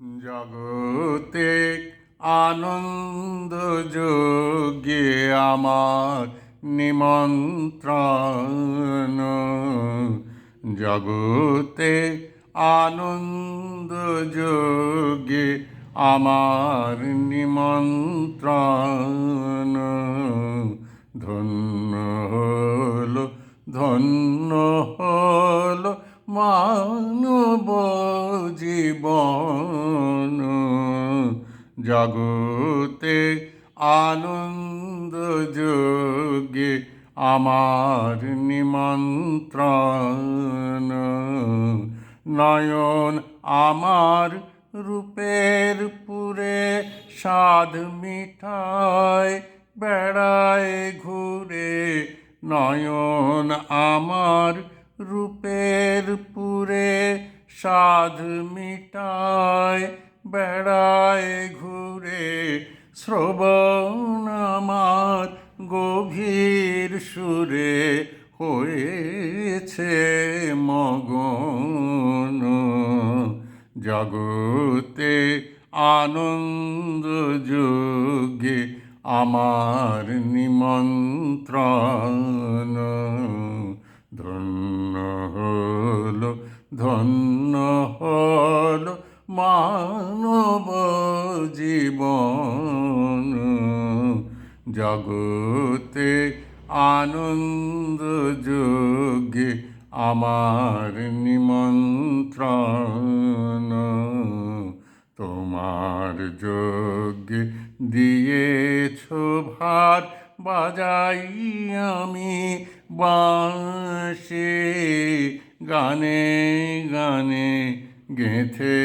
জগতে আনন্দ যোগে আমার নিমন্ত্রণ। জগতে আনন্দ যোগে আমার নিমন্ত্রণ। ধন্য মানব জীবন জগতে আনন্দ যোগে আমার নিমন্ত্রণ। নয়ন আমার রূপের পুরে সাধ মিঠায় বেড়ায় ঘুরে। নয়ন আমার রূপের পুরে সাধ মিটায়, বেড়ায় ঘুরে। শ্রবণ আমার গভীর সুরে হয়েছে মগন। জগতে আনন্দ যোগে আমার নিমন্ত্রণ। ধন্য হলো ধন্য হলো মানব জীবন। জগতে আনন্দ যোগে আমার নিমন্ত্রণ। তোমার যোগে দিয়েছ ভার, বাজাই আমি বাঁশি গানে গানে গেঁথে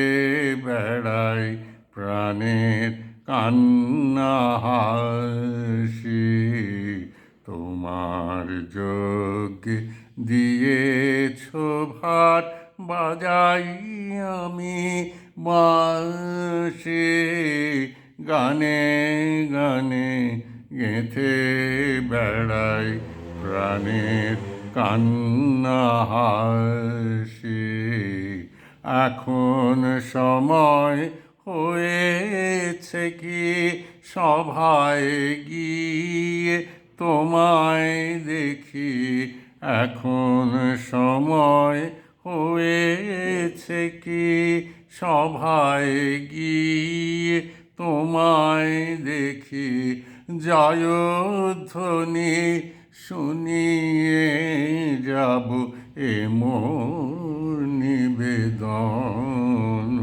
বেড়াই প্রাণের কান্না হাসি। তোমার যোগে দিয়েছ ভার, বাজাই আমি বাঁশি গানে গানে গেঁথে বেড়াই প্রাণের কান্না হাসি। এখন সময় হয়েছে কি সভায় গিয়ে তোমায় দেখি। এখন সময় হয়েছে কি সভায় গিয়ে তোমায় দেখি। জয়ধ্বনি শুনিয়ে যাব এ মোর নিবেদন।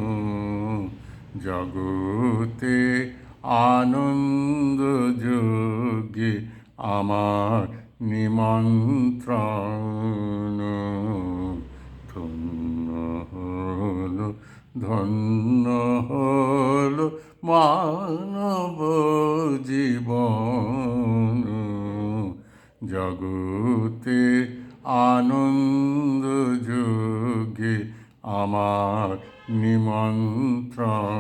জগতে আনন্দ যোগে আমার নিমন্ত্রণ। ধন্য হলো ধন্য হলো মানব জীবন। জগতে আনন্দ যোগে আমার নিমন্ত্রণ।